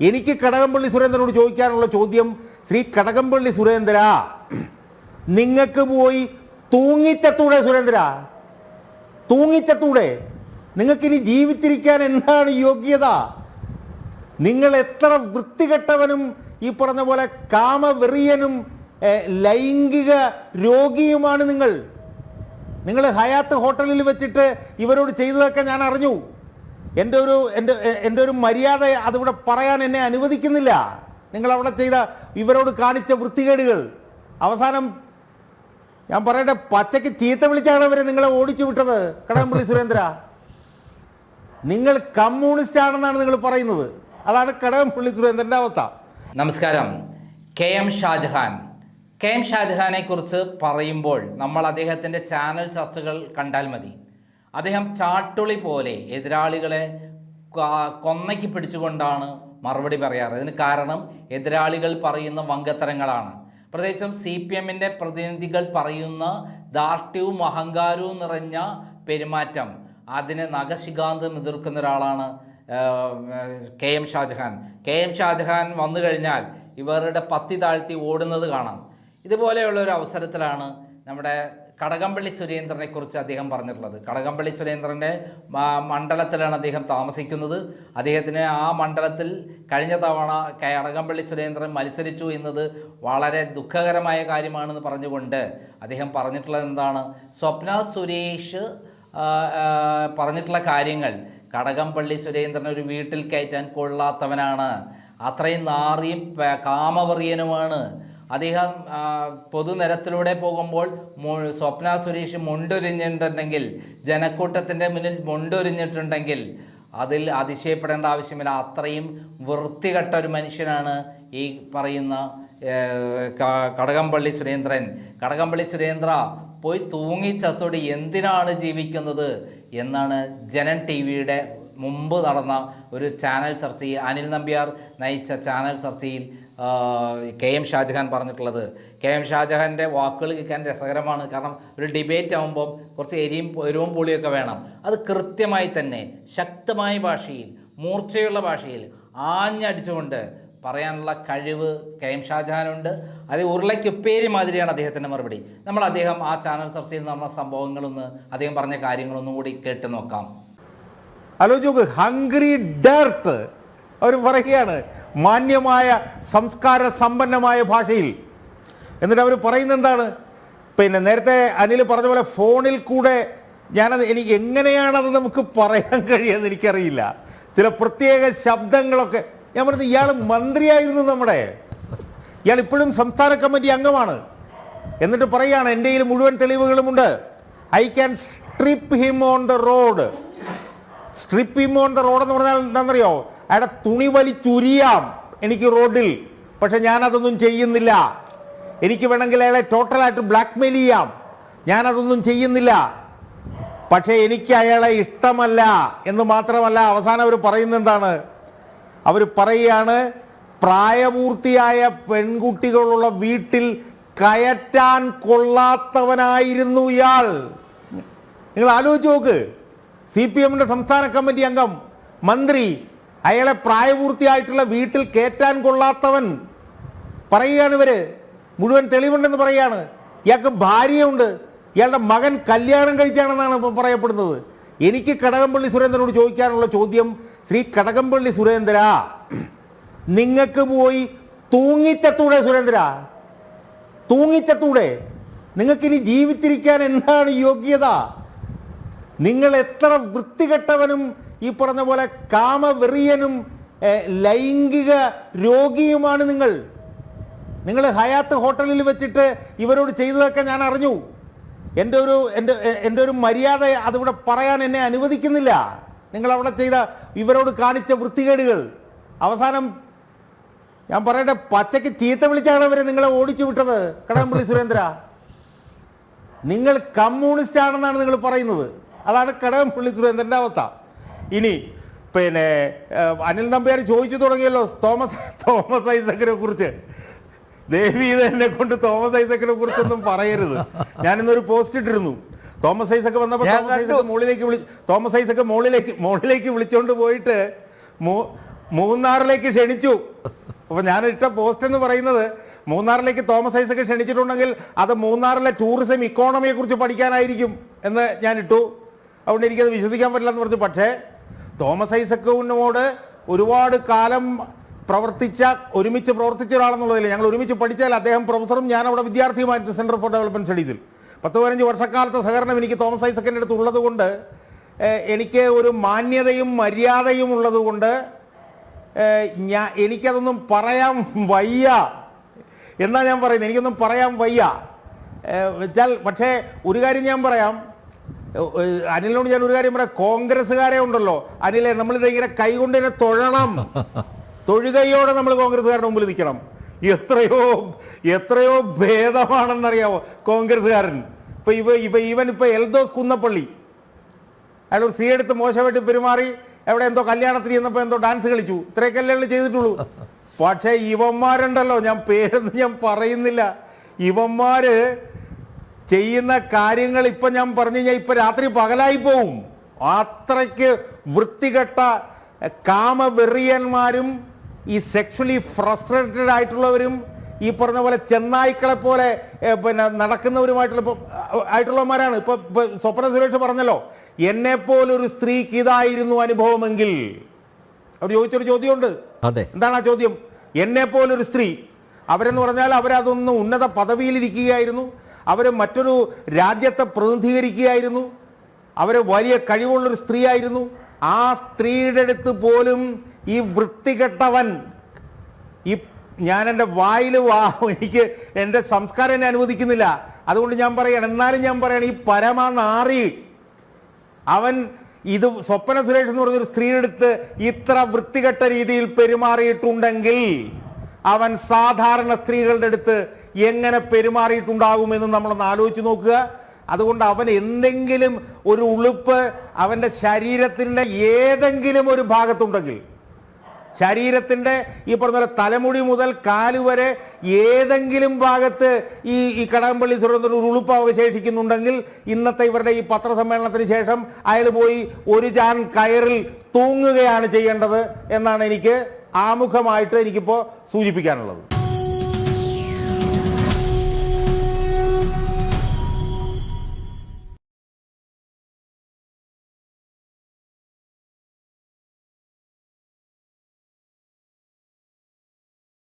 എനിക്ക് കടകംപള്ളി സുരേന്ദ്രനോട് ചോദിക്കാനുള്ള ചോദ്യം ശ്രീ കടകംപള്ളി സുരേന്ദ്ര നിങ്ങൾക്ക് പോയി തൂങ്ങിച്ചത്തൂടെ സുരേന്ദ്ര തൂങ്ങിച്ചത്തൂടെ. നിങ്ങൾക്കിനി ജീവിച്ചിരിക്കാൻ എന്താണ് യോഗ്യത? നിങ്ങൾ എത്ര വൃത്തികെട്ടവനും ഈ പറഞ്ഞ പോലെ കാമവെറിയനും ലൈംഗിക രോഗിയുമാണ് നിങ്ങൾ. നിങ്ങൾ ഹയാത്ത് ഹോട്ടലിൽ വെച്ചിട്ട് ഇവരോട് ചെയ്തതൊക്കെ ഞാൻ അറിഞ്ഞു. എന്റെ ഒരു എന്റെ എന്റെ ഒരു മര്യാദ അതിവിടെ പറയാൻ എന്നെ അനുവദിക്കുന്നില്ല. നിങ്ങൾ അവിടെ ചെയ്ത ഇവരോട് കാണിച്ച വൃത്തികേടുകൾ. അവസാനം ഞാൻ പറയട്ടെ പച്ചയ്ക്ക് ചീത്ത വിളിച്ചാണ് അവരെ നിങ്ങളെ ഓടിച്ചു വിട്ടത്. കടകംപള്ളി സുരേന്ദ്ര. നിങ്ങൾ കമ്മ്യൂണിസ്റ്റ് ആണെന്നാണ് നിങ്ങൾ പറയുന്നത്. അതാണ് കടകംപള്ളി സുരേന്ദ്രന്റെ അവസ്ഥ. നമസ്കാരം. K M Shajahan. K M ഷാജഹാനെ കുറിച്ച് പറയുമ്പോൾ നമ്മൾ അദ്ദേഹത്തിന്റെ ചാനൽ ചർച്ചകൾ കണ്ടാൽ മതി. അദ്ദേഹം ചാട്ടുളി പോലെ എതിരാളികളെ കൊന്നയ്ക്ക് പിടിച്ചുകൊണ്ടാണ് മറുപടി പറയാറ്. ഇതിന് കാരണം എതിരാളികൾ പറയുന്ന വങ്കത്തരങ്ങളാണ്. പ്രത്യേകിച്ചും സി പി എമ്മിന്റെ പ്രതിനിധികൾ പറയുന്ന ദാർഢ്യവും അഹങ്കാരവും നിറഞ്ഞ പെരുമാറ്റം. അതിനെ നഖശികാന്തം എതിർക്കുന്ന ഒരാളാണ് K M Shajahan. K M Shajahan വന്നു കഴിഞ്ഞാൽ ഇവരുടെ പത്തി താഴ്ത്തി ഓടുന്നത് കാണാം. ഇതുപോലെയുള്ള ഒരു അവസരത്തിലാണ് നമ്മുടെ കടകംപള്ളി സുരേന്ദ്രനെ കുറിച്ച് അദ്ദേഹം പറഞ്ഞിട്ടുള്ളത്. കടകംപള്ളി സുരേന്ദ്രന്റെ മണ്ഡലത്തിലാണ് അദ്ദേഹം താമസിക്കുന്നത്. അദ്ദേഹത്തിന് ആ മണ്ഡലത്തിൽ കഴിഞ്ഞ തവണ കടകംപള്ളി സുരേന്ദ്രൻ മത്സരിച്ചു എന്നത് വളരെ ദുഃഖകരമായ കാര്യമാണെന്ന് പറഞ്ഞുകൊണ്ട് അദ്ദേഹം പറഞ്ഞിട്ടുള്ളത് എന്താണ്? സ്വപ്ന സുരേഷ് പറഞ്ഞിട്ടുള്ള കാര്യങ്ങൾ. കടകംപള്ളി സുരേന്ദ്രൻ ഒരു വീട്ടിൽ കയറ്റാൻ കൊള്ളാത്തവനാണ്. അത്രയും നാറിയും കാമവറിയനുമാണ്. അദ്ദേഹം പൊതുനിരത്തിലൂടെ പോകുമ്പോൾ സ്വപ്ന സുരേഷ് മുണ്ടൊരിഞ്ഞിട്ടുണ്ടെങ്കിൽ ജനക്കൂട്ടത്തിന്റെ മുന്നിൽ മുണ്ടൊരിഞ്ഞിട്ടുണ്ടെങ്കിൽ അതിൽ അതിശയപ്പെടേണ്ട ആവശ്യമില്ല. അത്രയും വൃത്തികെട്ട ഒരു മനുഷ്യനാണ് ഈ പറയുന്ന കടകംപള്ളി സുരേന്ദ്രൻ. കടകംപള്ളി സുരേന്ദ്ര പോയി തൂങ്ങി ചത്തോടി എന്തിനാണ് ജീവിക്കുന്നത് എന്നാണ് ജനൻ ടി വിയുടെ മുമ്പ് നടന്ന ഒരു ചാനൽ ചർച്ചയിൽ അനിൽ നമ്പ്യാർ നയിച്ച ചാനൽ ചർച്ചയിൽ കെ എം ഷാജഹാൻ പറഞ്ഞിട്ടുള്ളത്. കെ എം ഷാജഹാന്റെ വാക്കുകൾ കേൾക്കാൻ രസകരമാണ്. കാരണം ഒരു ഡിബേറ്റ് ആകുമ്പം കുറച്ച് എരിയും എരിവും പുളിയൊക്കെ വേണം. അത് കൃത്യമായി തന്നെ ശക്തമായ ഭാഷയിൽ മൂർച്ചയുള്ള ഭാഷയിൽ ആഞ്ഞടിച്ചുകൊണ്ട് പറയാനുള്ള കഴിവ് കെ എം ഷാജഹാനുണ്ട്. അത് ഉരുളയ്ക്കുപ്പേരി മാതിരിയാണ് അദ്ദേഹത്തിന്റെ മറുപടി. നമ്മൾ അദ്ദേഹം ആ ചാനൽ ചർച്ചയിൽ നടന്ന സംഭവങ്ങളൊന്ന് അദ്ദേഹം പറഞ്ഞ കാര്യങ്ങളൊന്നും കൂടി കേട്ട് നോക്കാം. ഹലോ നോക്ക് ഹംഗ്രി ഡേർട്ട് അവർ പറയുകയാണ്. മാന്യമായ സംസ്കാര സമ്പന്നമായ ഭാഷയിൽ. എന്നിട്ട് അവർ പറയുന്നത് എന്താണ് പിന്നെ നേരത്തെ അനിൽ പറഞ്ഞ പോലെ ഫോണിൽ കൂടെ ഞാനത് എനിക്ക് എങ്ങനെയാണത് നമുക്ക് പറയാൻ കഴിയുമെന്ന് എനിക്കറിയില്ല. ചില പ്രത്യേക ശബ്ദങ്ങളൊക്കെ ഞാൻ പറഞ്ഞത് ഇയാൾ മന്ത്രിയായിരുന്നു നമ്മുടെ. ഇയാൾ ഇപ്പോഴും സംസ്ഥാന കമ്മിറ്റി അംഗമാണ്. എന്നിട്ട് പറയുകയാണ് എന്റെ കയ്യിൽ മുഴുവൻ തെളിവുകളുമുണ്ട്. I can strip him on the road strip him on the road എന്ന് പറഞ്ഞാൽ എന്താണെന്നറിയോ? അയാളുടെ തുണി വലിച്ചുരിയാം എനിക്ക് റോഡിൽ. പക്ഷെ ഞാനതൊന്നും ചെയ്യുന്നില്ല. എനിക്ക് വേണമെങ്കിൽ അയാളെ ടോട്ടലായിട്ട് ബ്ലാക്ക്മെയിൽ ചെയ്യാം. ഞാനതൊന്നും ചെയ്യുന്നില്ല. പക്ഷേ എനിക്ക് അയാളെ ഇഷ്ടമല്ല എന്ന് മാത്രമല്ല അവസാനം അവർ പറയുന്നത് എന്താണ്? അവർ പറയുകയാണ് പ്രായപൂർത്തിയായ പെൺകുട്ടികളുള്ള വീട്ടിൽ കയറ്റാൻ കൊള്ളാത്തവനായിരുന്നു ഇയാൾ. നിങ്ങൾ ആലോചിച്ച് നോക്ക്. സി പി എമ്മിന്റെ സംസ്ഥാന കമ്മിറ്റി അംഗം മന്ത്രി അയാളെ പ്രായപൂർത്തിയായിട്ടുള്ള വീട്ടിൽ കയറ്റാൻ കൊള്ളാത്തവൻ പറയുകയാണ് ഇവർ. മുഴുവൻ തെളിവുണ്ടെന്ന് പറയാണ് ഇയാൾക്ക് ഭാര്യയുണ്ട്. ഇയാളുടെ മകൻ കല്യാണം കഴിച്ചാണെന്നാണ് ഇപ്പം പറയപ്പെടുന്നത്. എനിക്ക് കടകംപള്ളി സുരേന്ദ്രനോട് ചോദിക്കാനുള്ള ചോദ്യം ശ്രീ കടകംപള്ളി സുരേന്ദ്ര നിങ്ങൾക്ക് പോയി തൂങ്ങിച്ചത്തൂടെ സുരേന്ദ്ര തൂങ്ങിച്ചത്തൂടെ. നിങ്ങൾക്കിനി ജീവിച്ചിരിക്കാൻ എന്താണ് യോഗ്യത? നിങ്ങൾ എത്ര വൃത്തികെട്ടവനും ഈ പറഞ്ഞ പോലെ കാമവെറിയനും ലൈംഗിക രോഗിയുമാണ് നിങ്ങൾ. നിങ്ങൾ ഹയാത്ത് ഹോട്ടലിൽ വെച്ചിട്ട് ഇവരോട് ചെയ്തതൊക്കെ ഞാൻ അറിഞ്ഞു. എന്റെ ഒരു എന്റെ എന്റെ ഒരു മര്യാദ അതിവിടെ പറയാൻ എന്നെ അനുവദിക്കുന്നില്ല. നിങ്ങൾ അവിടെ ചെയ്ത ഇവരോട് കാണിച്ച വൃത്തികേടുകൾ. അവസാനം ഞാൻ പറയട്ടെ പച്ചയ്ക്ക് ചീത്ത വിളിച്ചാണ് അവരെ നിങ്ങളെ ഓടിച്ചു വിട്ടത്. കടകംപള്ളി സുരേന്ദ്ര. നിങ്ങൾ കമ്മ്യൂണിസ്റ്റ് ആണെന്നാണ് നിങ്ങൾ പറയുന്നത്. അതാണ് കടകംപള്ളി സുരേന്ദ്രന്റെ അവസ്ഥ. ഇനി പിന്നെ അനിൽ നമ്പ്യാർ ചോദിച്ചു തുടങ്ങിയല്ലോ തോമസ് തോമസ് ഐസക്കിനെ കുറിച്ച്. ദേവി എന്നെ കൊണ്ട് തോമസ് ഐസക്കിനെ കുറിച്ചൊന്നും പറയരുത്. ഞാനിന്നൊരു പോസ്റ്റ് ഇട്ടിരുന്നു. തോമസ് ഐസക്ക് വന്നപ്പോൾ തോമസ് ഐസക്ക്. മുകളിലേക്ക് വിളി തോമസ് ഐസക്ക് മുകളിലേക്ക് മുകളിലേക്ക് വിളിച്ചോണ്ട് പോയിട്ട് മൂന്നാറിലേക്ക് ക്ഷണിച്ചു. അപ്പൊ ഞാൻ ഇട്ട പോസ്റ്റ് എന്ന് പറയുന്നത് മൂന്നാറിലേക്ക് തോമസ് ഐസക്ക് ക്ഷണിച്ചിട്ടുണ്ടെങ്കിൽ അത് മൂന്നാറിലെ ടൂറിസം ഇക്കോണമിയെ കുറിച്ച് പഠിക്കാനായിരിക്കും എന്ന് ഞാൻ ഇട്ടു. അതുകൊണ്ട് എനിക്കത് വിശ്വസിക്കാൻ പറ്റില്ല എന്ന് പറഞ്ഞു. പക്ഷേ തോമസ് ഐസക്കിനോട് ഒരുപാട് കാലം പ്രവർത്തിച്ച ഒരുമിച്ച് പ്രവർത്തിച്ച ഒരാളെന്നുള്ളതില്ല. ഞങ്ങൾ ഒരുമിച്ച് പഠിച്ചാൽ അദ്ദേഹം പ്രൊഫസറും ഞാൻ അവിടെ വിദ്യാർത്ഥിയുമായിരുന്നു സെന്റർ ഫോർ ഡെവലപ്മെന്റ് സ്റ്റഡീസിൽ. പത്ത് പതിനഞ്ച് വർഷക്കാലത്തെ സഹകരണം എനിക്ക് തോമസ് ഐസക്കിന്റെ അടുത്ത് ഉള്ളതുകൊണ്ട് എനിക്ക് ഒരു മാന്യതയും മര്യാദയും ഉള്ളതുകൊണ്ട് ഞാൻ എനിക്കതൊന്നും പറയാൻ വയ്യ. എന്നാ ഞാൻ പറയുന്നത് എനിക്കൊന്നും പറയാൻ വയ്യ. വെച്ചാൽ പക്ഷേ ഒരു കാര്യം ഞാൻ പറയാം. അനിലിനോട് ഞാൻ ഒരു കാര്യം പറയാം. കോൺഗ്രസ്സുകാരെ ഉണ്ടല്ലോ. അനിലെ നമ്മളിത് ഇങ്ങനെ കൈകൊണ്ട് തന്നെ തൊഴണം. തൊഴുകയോടെ നമ്മൾ കോൺഗ്രസ്സുകാരുടെ മുമ്പിൽ നിൽക്കണം. എത്രയോ എത്രയോ ഭേദമാണെന്നറിയാവോ കോൺഗ്രസ്സുകാരൻ? ഇപ്പൊ ഇവ ഇവ ഇവൻ ഇപ്പൊ എൽദോസ് കുന്നപ്പള്ളി. അയാൾ ഒരു സീ എടുത്ത് മോശമായിട്ട് പെരുമാറി എവിടെ എന്തോ കല്യാണത്തിന് ചെന്നപ്പോൾ എന്തോ ഡാൻസ് കളിച്ചു. ഇത്രയൊക്കെ അല്ലേ ചെയ്തിട്ടുള്ളൂ. പക്ഷേ ഇവന്മാരുണ്ടല്ലോ. ഞാൻ പേരൊന്നും ഞാൻ പറയുന്നില്ല. ഇവന്മാര് ചെയ്യുന്ന കാര്യങ്ങൾ ഇപ്പൊ ഞാൻ പറഞ്ഞു കഴിഞ്ഞാൽ ഇപ്പൊ രാത്രി പകലായി പോവും. അത്രയ്ക്ക് വൃത്തികെട്ട കാമവെറിയന്മാരും ഈ സെക്ഷലി ഫ്രസ്ട്രേറ്റഡ് ആയിട്ടുള്ളവരും ഈ പറഞ്ഞ പോലെ ചെന്നായ്ക്കളെ പോലെ പിന്നെ നടക്കുന്നവരുമായിട്ടുള്ള ആയിട്ടുള്ളവന്മാരാണ്. ഇപ്പൊ സ്വപ്ന സുരേഷ് പറഞ്ഞല്ലോ എന്നെ പോലൊരു സ്ത്രീക്ക് ഇതായിരുന്നു അനുഭവമെങ്കിൽ. അവർ ചോദിച്ചൊരു ചോദ്യമുണ്ട്. അതെ. എന്താണ് ആ ചോദ്യം? എന്നെ പോലൊരു സ്ത്രീ അവരെന്ന് പറഞ്ഞാൽ അവരതൊന്ന് ഉന്നത പദവിയിലിരിക്കുകയായിരുന്നു. അവർ മറ്റൊരു രാജ്യത്തെ പ്രതിനിധീകരിക്കുകയായിരുന്നു. അവർ വലിയ കഴിവുള്ളൊരു സ്ത്രീയായിരുന്നു. ആ സ്ത്രീയുടെ അടുത്ത് പോലും ഈ വൃത്തികെട്ടവൻ ഈ ഞാൻ എന്റെ വായിൽ വാ എനിക്ക് എന്റെ സംസ്കാരം എന്നെ അനുവദിക്കുന്നില്ല. അതുകൊണ്ട് ഞാൻ പറയണം എന്നാലും ഞാൻ പറയണം ഈ പരമനാറി അവൻ ഇത് സ്വപ്ന സുരേഷ് എന്ന് പറഞ്ഞൊരു സ്ത്രീയുടെ അടുത്ത് ഇത്ര വൃത്തികെട്ട രീതിയിൽ പെരുമാറിയിട്ടുണ്ടെങ്കിൽ അവൻ സാധാരണ സ്ത്രീകളുടെ അടുത്ത് എങ്ങനെ പെരുമാറിയിട്ടുണ്ടാകുമെന്ന് നമ്മളൊന്ന് ആലോചിച്ച് നോക്കുക. അതുകൊണ്ട് അവൻ എന്തെങ്കിലും ഒരു ഉളുപ്പ് അവന്റെ ശരീരത്തിന്റെ ഏതെങ്കിലും ഒരു ഭാഗത്തുണ്ടെങ്കിൽ ശരീരത്തിന്റെ ഈ പറഞ്ഞ പോലെ തലമുടി മുതൽ കാൽ വരെ ഏതെങ്കിലും ഭാഗത്ത് ഈ ഈ കടകംപള്ളി സുരേന്ദ്രൻ ഒരു ഉളുപ്പ് അവശേഷിക്കുന്നുണ്ടെങ്കിൽ ഇന്നത്തെ ഇവരുടെ ഈ പത്രസമ്മേളനത്തിന് ശേഷം അയാൾ പോയി ഒരു ചാൻ കയറിൽ തൂങ്ങുകയാണ് ചെയ്യേണ്ടത് എന്നാണ് എനിക്ക് ആമുഖമായിട്ട് എനിക്കിപ്പോൾ സൂചിപ്പിക്കാനുള്ളത്.